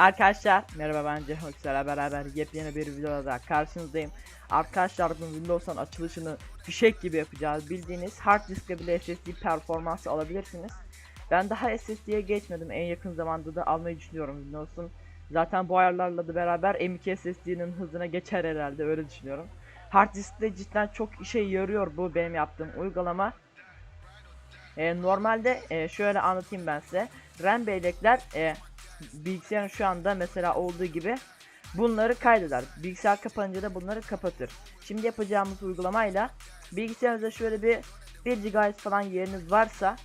Arkadaşlar merhaba ben Öksel'le beraber yepyeni bir videoda daha karşınızdayım. Arkadaşlar bugün Windows'un açılışını fişek gibi yapacağız. Bildiğiniz hard diskle bile SSD performansı alabilirsiniz. Ben daha SSD'ye geçmedim. En yakın zamanda da almayı düşünüyorum Windows'un. Zaten bu ayarlarla da beraber M.2 SSD'nin hızına geçer herhalde öyle düşünüyorum. Hard diskte cidden çok işe yarıyor bu benim yaptığım uygulama. E, normalde e, şöyle anlatayım ben size. RAM bellekler e, bilgisayarın şu anda mesela olduğu gibi bunları kaydeder. Bilgisayar kapanınca da bunları kapatır. Şimdi yapacağımız uygulamayla bilgisayarınızda şöyle bir 1 GB falan yeriniz varsa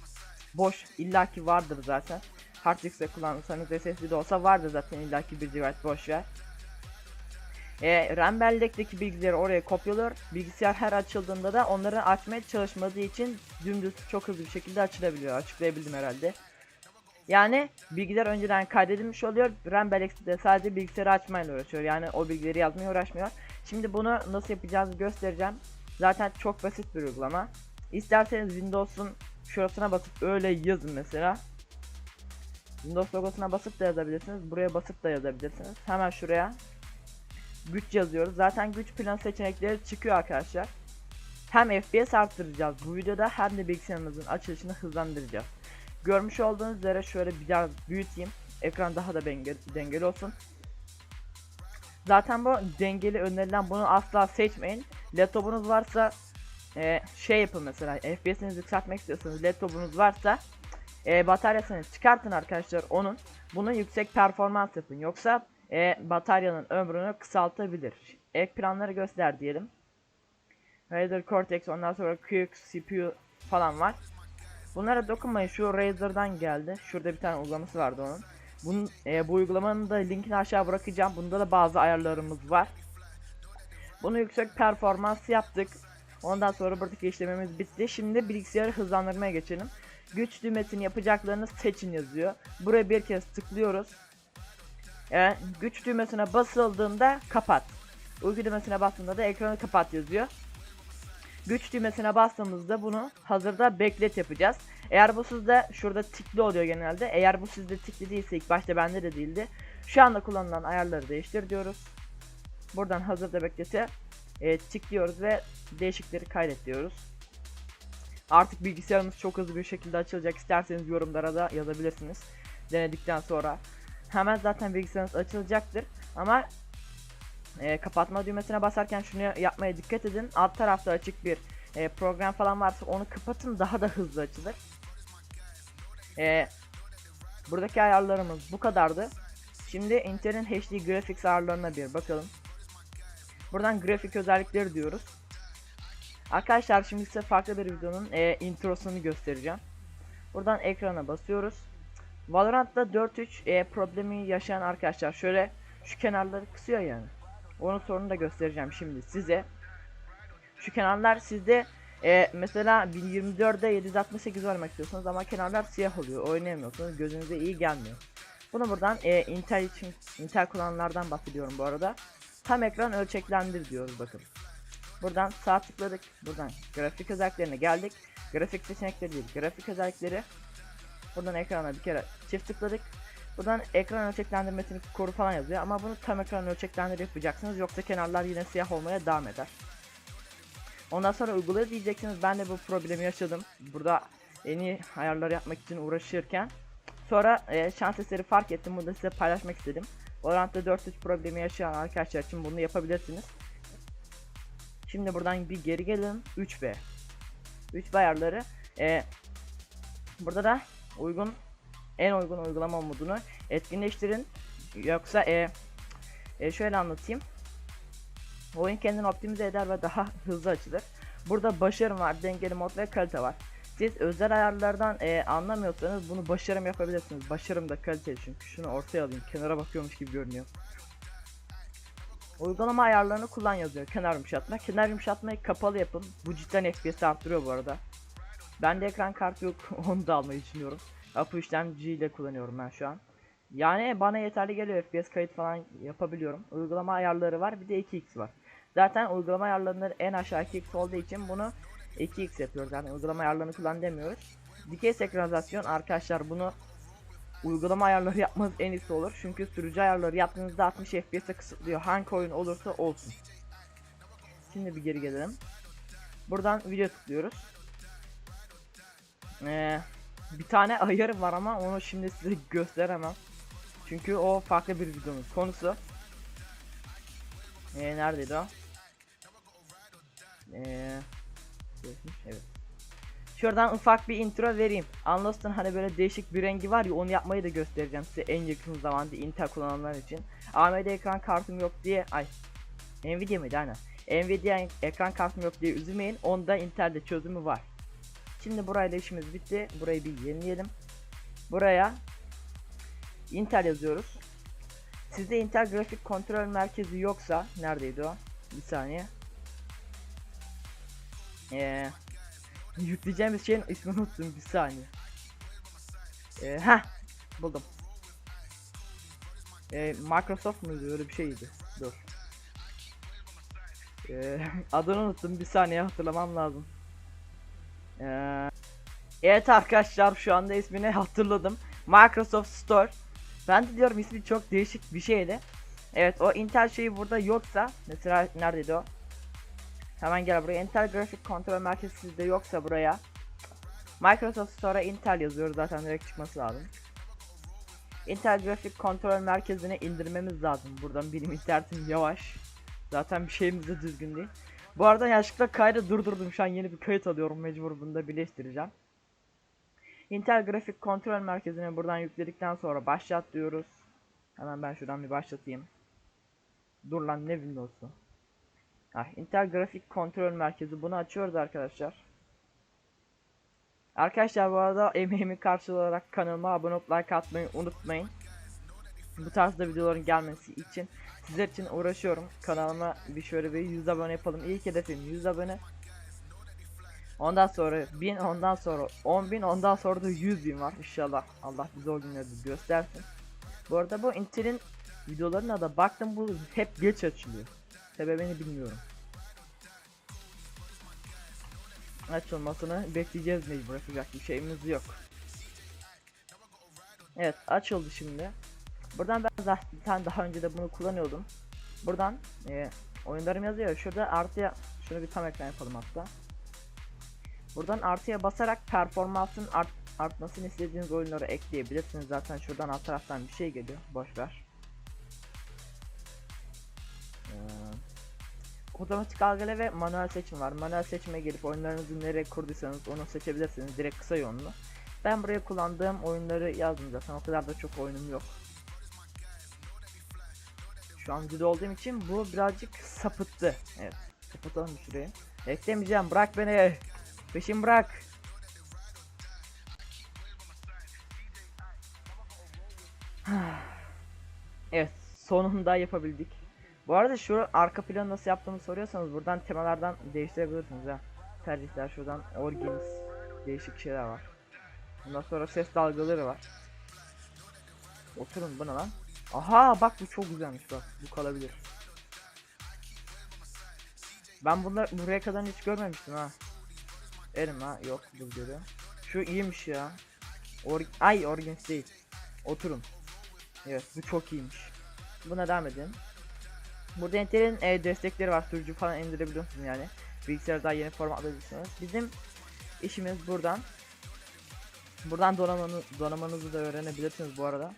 boş illaki vardır zaten. Hard diskte kullanırsanız SSD de olsa vardır zaten illaki 1 GB boş yer. E, RAM bellekteki bilgileri oraya kopyalıyor. Bilgisayar her açıldığında da onları açmaya çalışmadığı için dümdüz çok hızlı bir şekilde açılabiliyor. Açıklayabildim herhalde. Yani bilgiler önceden kaydedilmiş oluyor. RAM de sadece bilgisayarı açmayla uğraşıyor. Yani o bilgileri yazmaya uğraşmıyor. Şimdi bunu nasıl yapacağızı göstereceğim. Zaten çok basit bir uygulama. İsterseniz Windows'un şurasına basıp öyle yazın mesela. Windows logosuna basıp da yazabilirsiniz. Buraya basıp da yazabilirsiniz. Hemen şuraya güç yazıyoruz. Zaten güç plan seçenekleri çıkıyor arkadaşlar. Hem FPS arttıracağız bu videoda hem de bilgisayarımızın açılışını hızlandıracağız. Görmüş olduğunuz üzere şöyle biraz büyüteyim. Ekran daha da denge, dengeli olsun. Zaten bu dengeli önerilen bunu asla seçmeyin. Laptopunuz varsa e, şey yapın mesela FPS'inizi yükseltmek istiyorsanız laptopunuz varsa e, bataryasını çıkartın arkadaşlar onun. Bunu yüksek performans yapın. Yoksa e, bataryanın ömrünü kısaltabilir. Ek planları göster diyelim. Razer Cortex ondan sonra QX CPU falan var. Bunlara dokunmayın. Şu Razer'dan geldi. Şurada bir tane uygulaması vardı onun. Bunun, e, bu uygulamanın da linkini aşağı bırakacağım. Bunda da bazı ayarlarımız var. Bunu yüksek performans yaptık. Ondan sonra buradaki işlemimiz bitti. Şimdi bilgisayarı hızlandırmaya geçelim. Güç düğmesini yapacaklarınız seçin yazıyor. Buraya bir kez tıklıyoruz. E, güç düğmesine basıldığında kapat. Uygu düğmesine bastığında da ekranı kapat yazıyor. Güç düğmesine bastığımızda bunu hazırda beklet yapacağız. Eğer bu sizde şurada tikli oluyor genelde. Eğer bu sizde tikli değilse ilk başta bende de değildi. Şu anda kullanılan ayarları değiştir diyoruz. Buradan hazırda beklete e, tikliyoruz ve değişikleri kaydet diyoruz. Artık bilgisayarımız çok hızlı bir şekilde açılacak. İsterseniz yorumlara da yazabilirsiniz. Denedikten sonra. Hemen zaten bilgisayarınız açılacaktır. Ama e, kapatma düğmesine basarken şunu yapmaya dikkat edin. Alt tarafta açık bir e, program falan varsa onu kapatın daha da hızlı açılır. E, buradaki ayarlarımız bu kadardı. Şimdi Intel'in HD Graphics ayarlarına bir bakalım. Buradan grafik özellikleri diyoruz. Arkadaşlar şimdi size farklı bir videonun e, introsunu göstereceğim. Buradan ekrana basıyoruz. Valorant'ta 4-3 e, problemi yaşayan arkadaşlar şöyle şu kenarları kısıyor yani. Onun sorununu da göstereceğim şimdi size. Şu kenarlar sizde e, mesela 1024'de 768 oynamak istiyorsunuz ama kenarlar siyah oluyor. Oynayamıyorsunuz. Gözünüze iyi gelmiyor. Bunu buradan e, Intel için Intel kullananlardan bahsediyorum bu arada. Tam ekran ölçeklendir diyoruz bakın. Buradan sağ tıkladık. Buradan grafik özelliklerine geldik. Grafik seçenekleri değil, grafik özellikleri. Buradan ekrana bir kere çift tıkladık. Buradan ekran ölçeklendirmesini koru falan yazıyor ama bunu tam ekran ölçeklendir yapacaksınız yoksa kenarlar yine siyah olmaya devam eder. Ondan sonra uygulaya diyeceksiniz ben de bu problemi yaşadım. Burada en iyi ayarlar yapmak için uğraşırken sonra e, şans eseri fark ettim bunu da size paylaşmak istedim. Valorant'ta 4-3 problemi yaşayan arkadaşlar için bunu yapabilirsiniz. Şimdi buradan bir geri gelin 3B. 3B ayarları. E, burada da uygun en uygun uygulama modunu etkinleştirin. Yoksa e, e, şöyle anlatayım. Oyun kendini optimize eder ve daha hızlı açılır. Burada başarım var, dengeli mod ve kalite var. Siz özel ayarlardan e, anlamıyorsanız bunu başarım yapabilirsiniz. Başarım da kaliteli çünkü. Şunu ortaya alayım. Kenara bakıyormuş gibi görünüyor. Uygulama ayarlarını kullan yazıyor. Kenar yumuşatma. Kenar yumuşatmayı kapalı yapın. Bu cidden FPS arttırıyor bu arada. Bende ekran kartı yok. Onu da almayı düşünüyorum. Apo işlemci ile kullanıyorum ben şu an. Yani bana yeterli geliyor FPS kayıt falan yapabiliyorum. Uygulama ayarları var bir de 2x var. Zaten uygulama ayarlarının en aşağı 2x olduğu için bunu 2x yapıyoruz. Yani uygulama ayarlarını kullan demiyoruz. Dikey senkronizasyon arkadaşlar bunu uygulama ayarları yapmanız en iyisi olur. Çünkü sürücü ayarları yaptığınızda 60 FPS'e kısıtlıyor. Hangi oyun olursa olsun. Şimdi bir geri gelelim. Buradan video tıklıyoruz. Ee, bir tane ayarı var ama onu şimdi size gösteremem. Çünkü o farklı bir videonun konusu. Ee, neredeydi o? Ee, evet. Şuradan ufak bir intro vereyim. Unlost'un hani böyle değişik bir rengi var ya onu yapmayı da göstereceğim size en yakın zamanda Intel kullananlar için. AMD ekran kartım yok diye ay Nvidia mıydı aynen. Nvidia ekran kartım yok diye üzülmeyin. Onda Intel'de çözümü var. Şimdi burayla işimiz bitti. Burayı bir yenileyelim. Buraya Intel yazıyoruz. Sizde Intel grafik kontrol merkezi yoksa neredeydi o? Bir saniye. Ee, yükleyeceğimiz şeyin ismini unuttum bir saniye. Ee, heh, buldum. Ee, Microsoft muydu öyle bir şeydi. Dur. Ee, adını unuttum bir saniye hatırlamam lazım. Ee, evet arkadaşlar şu anda ismini hatırladım. Microsoft Store. Ben de diyorum ismi çok değişik bir şeydi. Evet o Intel şeyi burada yoksa mesela neredeydi o? Hemen gel buraya. Intel grafik kontrol merkezi sizde yoksa buraya. Microsoft Store'a Intel yazıyoruz zaten direkt çıkması lazım. Intel grafik kontrol merkezine indirmemiz lazım. Buradan benim internetim yavaş. Zaten bir şeyimiz de düzgün değil. Bu arada yanlışlıkla kaydı durdurdum. Şu an yeni bir kayıt alıyorum. Mecbur bunu da birleştireceğim. Intel grafik kontrol merkezine buradan yükledikten sonra başlat diyoruz. Hemen ben şuradan bir başlatayım. Dur lan ne Windows'u. Ah, Intel grafik kontrol merkezi bunu açıyoruz arkadaşlar. Arkadaşlar bu arada emeğimi karşılığı olarak kanalıma abone olup like atmayı unutmayın. Bu tarzda videoların gelmesi için sizler için uğraşıyorum. Kanalıma bir şöyle bir 100 abone yapalım. İlk hedefim 100 abone. Ondan sonra 1000 ondan sonra 10.000 ondan sonra da 100 bin var inşallah. Allah bize o günleri göstersin. Bu arada bu Intel'in videolarına da baktım bu hep geç açılıyor. Sebebini bilmiyorum. Açılmasını bekleyeceğiz mecbur yapacak bir şeyimiz yok. Evet açıldı şimdi. Buradan ben zaten daha önce de bunu kullanıyordum. Buradan e, oyunlarım yazıyor. Şurada artıya şunu bir tam ekran yapalım hatta. Buradan artıya basarak performansın art, artmasını istediğiniz oyunları ekleyebilirsiniz. Zaten şuradan alt taraftan bir şey geliyor. Boş ver. Ee, otomatik algıla ve manuel seçim var. Manuel seçime gelip oyunlarınızı nereye kurduysanız onu seçebilirsiniz. Direkt kısa yolunu. Ben buraya kullandığım oyunları yazdım zaten. O kadar da çok oyunum yok. Şu an videoda olduğum için bu birazcık sapıttı. Evet. Kapatalım şurayı. Eklemeyeceğim. Bırak beni. Peşim bırak. evet. Sonunda yapabildik. Bu arada şu arka planı nasıl yaptığımı soruyorsanız buradan temalardan değiştirebilirsiniz ha. Tercihler şuradan organs değişik şeyler var. Ondan sonra ses dalgaları var. Oturun bana lan. Aha bak bu çok güzelmiş bak. Bu kalabilir. Ben bunlar buraya kadar hiç görmemiştim ha. Erim ha yok bu görüyor. Şu iyiymiş ya. Or Ay organs değil. Oturun. Evet bu çok iyiymiş. Buna devam edelim. Burada Intel'in e, destekleri var. Sürücü falan indirebiliyorsunuz yani. Bilgisayar daha yeni formatlayabilirsiniz. Bizim işimiz buradan. Buradan donamanı, donamanızı da öğrenebilirsiniz bu arada.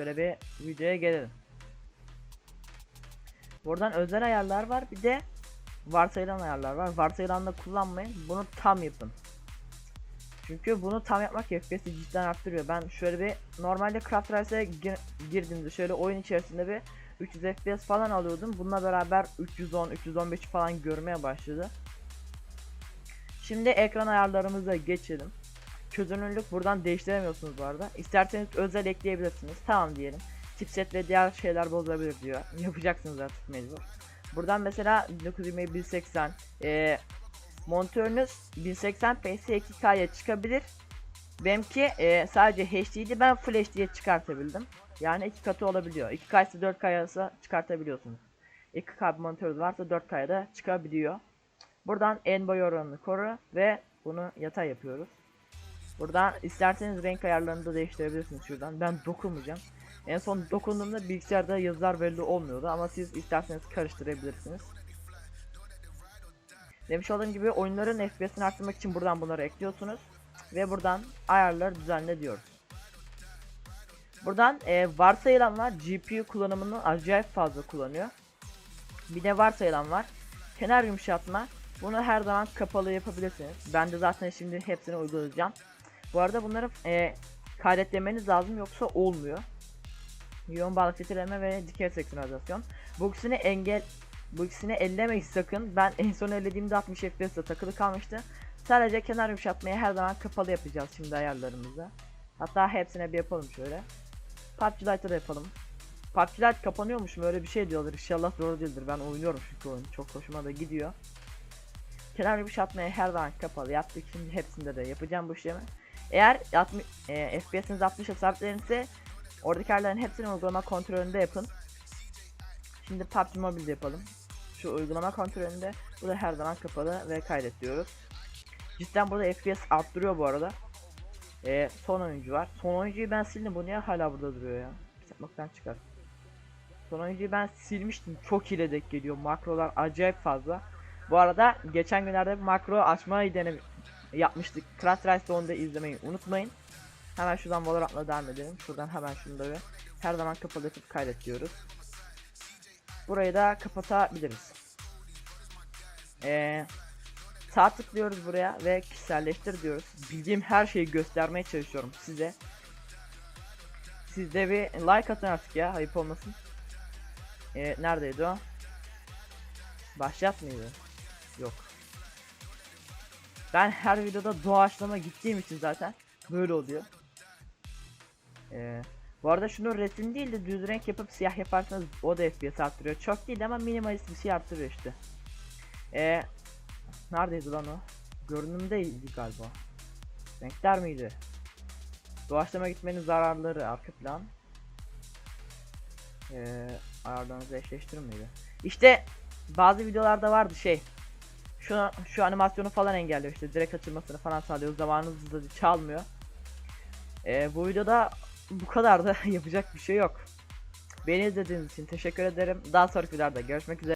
Şöyle bir videoya gelelim. Buradan özel ayarlar var. Bir de varsayılan ayarlar var. Varsayılanla kullanmayın. Bunu tam yapın. Çünkü bunu tam yapmak FPS'i cidden arttırıyor. Ben şöyle bir normalde Craft Race'e gir, girdiğimde şöyle oyun içerisinde bir 300 FPS falan alıyordum. Bununla beraber 310 315 falan görmeye başladı. Şimdi ekran ayarlarımıza geçelim. Çözünürlük buradan değiştiremiyorsunuz bu arada. İsterseniz özel ekleyebilirsiniz. Tamam diyelim. Chipset ve diğer şeyler bozulabilir diyor. Yapacaksınız artık mecbur. Buradan mesela 1920 1080 e, monitörünüz 1080p ise 2K'ya çıkabilir. Benimki e, sadece HD'ydi ben Full HD'ye çıkartabildim. Yani iki katı olabiliyor. 2K ise 4K'ya ise çıkartabiliyorsunuz. 2K bir monitörünüz varsa 4K'ya da çıkabiliyor. Buradan en boy oranını koru ve bunu yatay yapıyoruz. Buradan isterseniz renk ayarlarını da değiştirebilirsiniz şuradan. Ben dokunmayacağım. En son dokunduğumda bilgisayarda yazılar belli olmuyordu ama siz isterseniz karıştırabilirsiniz. Demiş olduğum gibi oyunların FPS'ini arttırmak için buradan bunları ekliyorsunuz. Ve buradan ayarları düzenle diyoruz. Buradan e, varsayılanlar GPU kullanımını acayip fazla kullanıyor. Bir de varsayılan var. Kenar yumuşatma. Bunu her zaman kapalı yapabilirsiniz. Ben de zaten şimdi hepsini uygulayacağım. Bu arada bunları e, kaydetlemeniz lazım yoksa olmuyor. Yoğun balık filtreleme ve dikey senkronizasyon. Bu ikisini engel bu ikisini ellemeyin sakın. Ben en son ellediğimde 60 FPS'de takılı kalmıştı. Sadece kenar yumuşatmayı her zaman kapalı yapacağız şimdi ayarlarımızda. Hatta hepsine bir yapalım şöyle. PUBG Lite'da da yapalım. PUBG Lite kapanıyormuş mu öyle bir şey diyorlar. İnşallah doğru değildir. Ben oynuyorum çünkü oyun çok hoşuma da gidiyor. Kenar yumuşatmayı her zaman kapalı yaptık. Şimdi hepsinde de yapacağım bu işlemi. Eğer 60, e, FPS'iniz 60'a sabitlenirse oradaki ayarların hepsini uygulama kontrolünde yapın. Şimdi PUBG Mobile'de yapalım. Şu uygulama kontrolünde bu da her zaman kapalı ve kaydet diyoruz. Cidden burada FPS arttırıyor bu arada. Ee, son oyuncu var. Son oyuncuyu ben sildim. Bu niye hala burada duruyor ya? Sapmaktan çıkar. Son oyuncuyu ben silmiştim. Çok ile geliyor. Makrolar acayip fazla. Bu arada geçen günlerde makro açmayı denem yapmıştık. Crash Race'de onu da izlemeyi unutmayın. Hemen şuradan Valorant'la devam edelim. Şuradan hemen ve her zaman kapalı yapıp kaydet diyoruz. Burayı da kapatabiliriz. Ee, sağ tıklıyoruz buraya ve kişiselleştir diyoruz. Bildiğim her şeyi göstermeye çalışıyorum size. Siz de bir like atın artık ya ayıp olmasın. Ee, neredeydi o? Başlat mıydı? Yok. Ben her videoda doğaçlama gittiğim için zaten böyle oluyor. Ee, bu arada şunu resim değil de düz renk yapıp siyah yaparsanız o da FPS arttırıyor. Çok değil ama minimalist bir şey arttırıyor işte. Ee, neredeydi lan o? Görünümdeydi galiba. Renkler miydi? Doğaçlama gitmenin zararları arka plan. Ee, ayarlarınızı eşleştirin miydi? İşte bazı videolarda vardı şey. Şu şu animasyonu falan engelliyor işte direkt açılmasını falan sağlıyor. Zamanınızı da çalmıyor. Ee, bu videoda bu kadar da yapacak bir şey yok. Beni izlediğiniz için teşekkür ederim. Daha sonraki videolarda görüşmek üzere.